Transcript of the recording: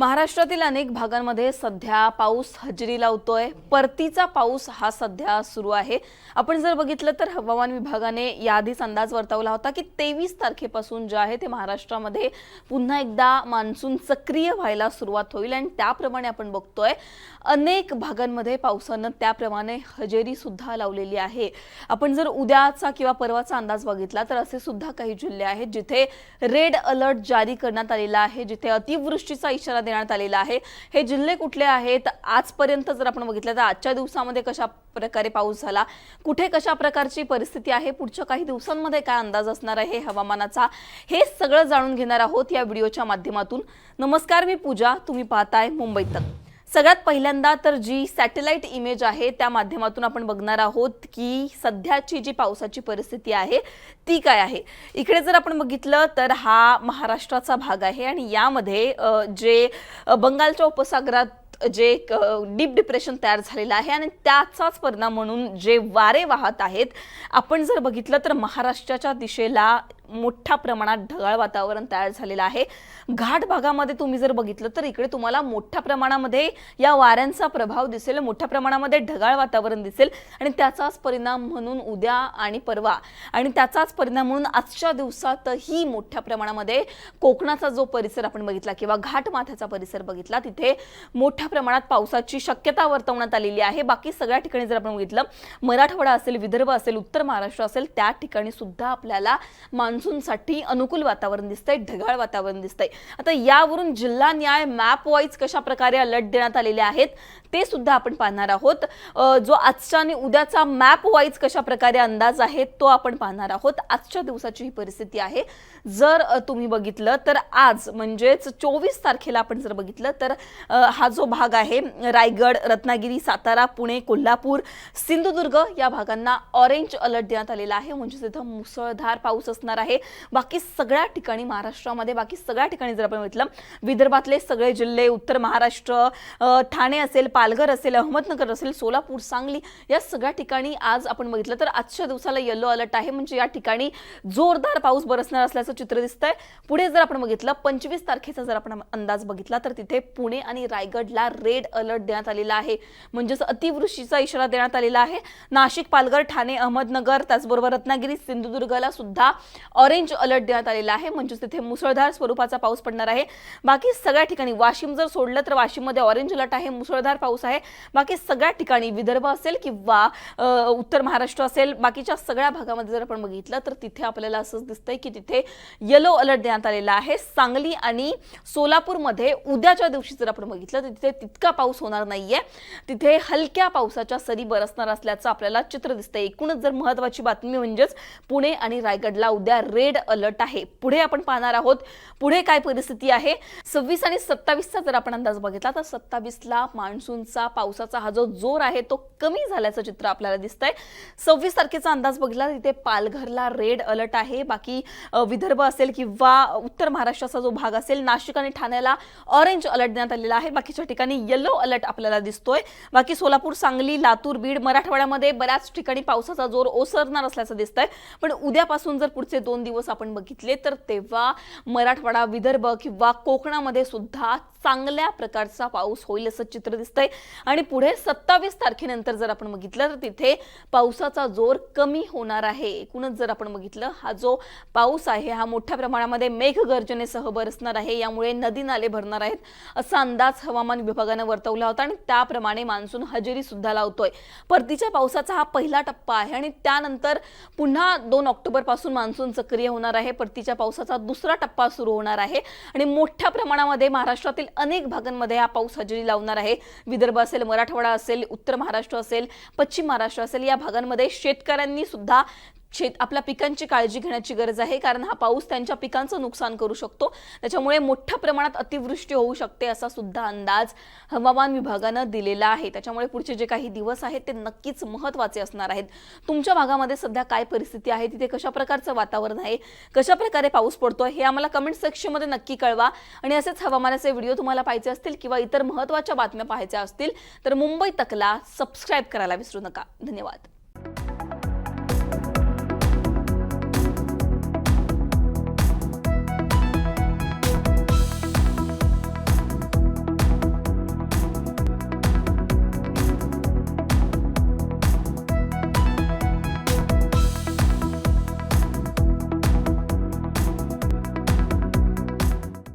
महाराष्ट्रातील अनेक भागांमध्ये सध्या पाऊस हजेरी लावतोय. परतीचा पाऊस हा सध्या सुरू आहे. आपण जर बघितलं तर हवामान विभागाने याआधीच अंदाज वर्तवला होता की तेवीस तारखेपासून जे आहे ते महाराष्ट्रामध्ये पुन्हा एकदा मान्सून सक्रिय व्हायला सुरुवात होईल आणि त्याप्रमाणे आपण बघतोय अनेक भागांमध्ये पावसानं त्याप्रमाणे हजेरी सुद्धा लावलेली आहे. आपण जर उद्याचा किंवा परवाचा अंदाज बघितला तर असे सुद्धा काही जिल्हे आहेत जिथे रेड अलर्ट जारी करण्यात आलेला आहे जिथे अतिवृष्टीचा इशारा देण्यात आलेला आहे. हे जिल्हे कुठले आहेत? आजपर्यंत जर आपण बघितलं तर आजच्या दिवसामध्ये कशा प्रकारे पाऊस झाला? कुठे कशा प्रकारची परिस्थिती आहे? पुढच्या काही दिवसांमध्ये काय अंदाज असणार आहे हवामानाचा? हे सगळं जाणून घेणार आहोत या व्हिडिओच्या माध्यमातून. नमस्कार मी पूजा. तुम्ही पाहताय मुंबई तक सगळ्यात पहिल्यांदा तर जी सॅटेलाइट इमेज आहे त्या माध्यमातून आपण बघणार आहोत की सध्याची जी पावसाची परिस्थिती आहे ती काय आहे? इकडे जर आपण बघितलं तर हा महाराष्ट्राचा भाग आहे आणि यामध्ये जे बंगालच्या उपसागरात जे डीप डिप्रेशन तयार झालेलं आहे आणि त्याचाच परिणाम म्हणून जे वारे वाहत आहेत आपण जर बघितलं तर महाराष्ट्राच्या दिशेला मोठ्या प्रमाणात ढगाळ वातावरण तयार झालेलं आहे. घाट भागामध्ये तुम्ही जर बघितलं तर इकडे तुम्हाला मोठ्या प्रमाणामध्ये या वाऱ्यांचा प्रभाव दिसेल मोठ्या प्रमाणामध्ये ढगाळ वातावरण दिसेल आणि त्याचाच परिणाम म्हणून उद्या आणि परवा. आणि त्याचाच परिणाम म्हणून आजच्या दिवसातही मोठ्या प्रमाणामध्ये कोकणाचा जो परिसर आपण बघितला किंवा घाट माथ्याचा परिसर बघितला तिथे मोठ्या प्रमाणात पावसाची शक्यता वर्तवण्यात आलेली आहे. बाकी सगळ्या ठिकाणी जर आपण बघितलं मराठवाडा असेल विदर्भ असेल उत्तर महाराष्ट्र असेल त्या ठिकाणी सुद्धा आपल्याला मान्सूनसाठी अनुकूल वातावरण दिसतंय ढगाळ वातावरण दिसतंय. आता यावरून जिल्हा न्याय मॅप वाईज कशा प्रकारे अलर्ट देण्यात आलेले आहेत ते सुद्धा आपण पाहणार आहोत. जो आजचा आणि उद्याचा मॅप वाईज कशा प्रकारे अंदाज आहे तो आपण पाहणार आहोत. आजच्या दिवसाची ही परिस्थिती आहे. जर तुम्ही बघितलं तर आज म्हणजेच चोवीस तारखेला आपण जर बघितलं तर हा जो भाग आहे रायगड रत्नागिरी सातारा पुणे कोल्हापूर सिंधुदुर्ग या भागांना ऑरेंज अलर्ट देण्यात आलेला आहे. म्हणजे तिथं मुसळधार पाऊस असणार आहे. बाकी सगळ्या ठिकाणी महाराष्ट्रामध्ये बाकी सगळ्या ठिकाणी जर आपण बघितलं विदर्भातले सगळे जिल्हे उत्तर महाराष्ट्र ठाणे असेल पालघर असेल अहमदनगर असेल सोलापूर सांगली या सगळ्या ठिकाणी आज आपण बघितलं तर आजच्या दिवसाला येलो अलर्ट आहे. म्हणजे या ठिकाणी जोरदार पाऊस बरसणार असल्याचं चित्र दिसतंय. पुढे जर आपण बघितलं पंचवीस तारखेचा जर आपण अंदाज बघितला तर तिथे पुणे आणि रायगडला रेड अलर्ट देण्यात आलेला आहे. म्हणजेच अतिवृष्टीचा इशारा देण्यात आलेला आहे. नाशिक पालघर ठाणे अहमदनगर त्याचबरोबर रत्नागिरी सिंधुदुर्गला सुद्धा ऑरेंज अलर्ट देण्यात आलेला आहे. म्हणजेच तिथे मुसळधार स्वरूपाचा पाऊस पडणार आहे. बाकी सगळ्या ठिकाणी वाशिम जर सोडलं तर वाशिममध्ये ऑरेंज अलर्ट आहे मुसळधार पाऊस आहे. बाकी सगळ्या ठिकाणी विदर्भ असेल किंवा उत्तर महाराष्ट्र असेल बाकीच्या सगळ्या भागामध्ये जर आपण बघितलं तर तिथे आपल्याला असंच दिसतंय की तिथे येलो अलर्ट देण्यात आलेला आहे. सांगली आणि सोलापूरमध्ये उद्याच्या दिवशी जर आपण बघितलं तर तिथे तितका पाऊस होणार नाहीये. तिथे हलक्या पावसाच्या सरी बरसणार असल्याचं आपल्याला चित्र दिसतंय. एकूणच जर महत्वाची बातमी म्हणजेच पुणे आणि रायगडला उद्या रेड अलर्ट आहे. पुढे आपण पाहणार आहोत पुढे काय परिस्थिती आहे. सव्वीस आणि सत्तावीसचा जर आपण अंदाज बघितला तर सत्तावीसला मान्सूनचा पावसाचा हा जो जोर आहे तो कमी झाल्याचं चित्र आपल्याला दिसतंय. सव्वीस तारखेचा अंदाज बघितला तिथे पालघरला रेड अलर्ट आहे. बाकी विदर्भ असेल किंवा उत्तर महाराष्ट्राचा जो भाग असेल नाशिक आणि ठाण्याला ऑरेंज अलर्ट देण्यात आलेला आहे. बाकीच्या ठिकाणी येलो अलर्ट आपल्याला दिसतोय. बाकी सोलापूर सांगली लातूर बीड मराठवाड्यामध्ये बऱ्याच ठिकाणी पावसाचा जोर ओसरणार असल्याचं दिसतंय. पण उद्यापासून जर पुढचे दोन दिवस आपण बघितले तर तेव्हा मराठवाडा विदर्भ किंवा कोकणामध्ये सुद्धा चांगल्या प्रकारचा पाऊस होईल असं चित्र दिसतंय. आणि पुढे सत्तावीस तारखेनंतर जर आपण बघितलं तर तिथे पावसाचा जोर कमी होणार आहे. एकूणच जर आपण बघितलं हा जो पाऊस आहे हा मोठ्या प्रमाणामध्ये मेघगर्जनेसह बरसणार आहे. यामुळे नदी नाले भरणार आहेत असा अंदाज हवामान विभागानं वर्तवला होता आणि त्याप्रमाणे मान्सून हजेरी सुद्धा लावतोय. परतीच्या पावसाचा हा पहिला टप्पा आहे आणि त्यानंतर पुन्हा दोन ऑक्टोबरपासून मान्सूनचं सक्रिय होणार आहे. परतीच्या पावसाचा दुसरा टप्पा सुरू होणार आहे. आणि मोठ्या प्रमाणामध्ये महाराष्ट्रातील अनेक भागांमध्ये हा पाऊस हजेरी लावणार आहे. विदर्भ असेल मराठवाडा असेल उत्तर महाराष्ट्र असेल पश्चिम महाराष्ट्र असेल या भागांमध्ये शेतकऱ्यांनी सुद्धा शेत आपल्या पिकांची काळजी घेण्याची गरज आहे कारण हा पाऊस त्यांच्या पिकांचं नुकसान करू शकतो. त्याच्यामुळे मोठ्या प्रमाणात अतिवृष्टी होऊ शकते असा सुद्धा अंदाज हवामान विभागानं दिलेला आहे. त्याच्यामुळे पुढचे जे काही दिवस आहेत ते नक्कीच महत्त्वाचे असणार आहेत. तुमच्या भागामध्ये सध्या काय परिस्थिती आहे? तिथे कशा प्रकारचं वातावरण आहे? कशा प्रकारे पाऊस पडतो हे आम्हाला कमेंट सेक्शनमध्ये नक्की कळवा. आणि असेच हवामानाचे व्हिडिओ तुम्हाला पाहिजे असतील किंवा इतर महत्त्वाच्या बातम्या पाहायच्या असतील तर मुंबई तकला सबस्क्राईब करायला विसरू नका. धन्यवाद.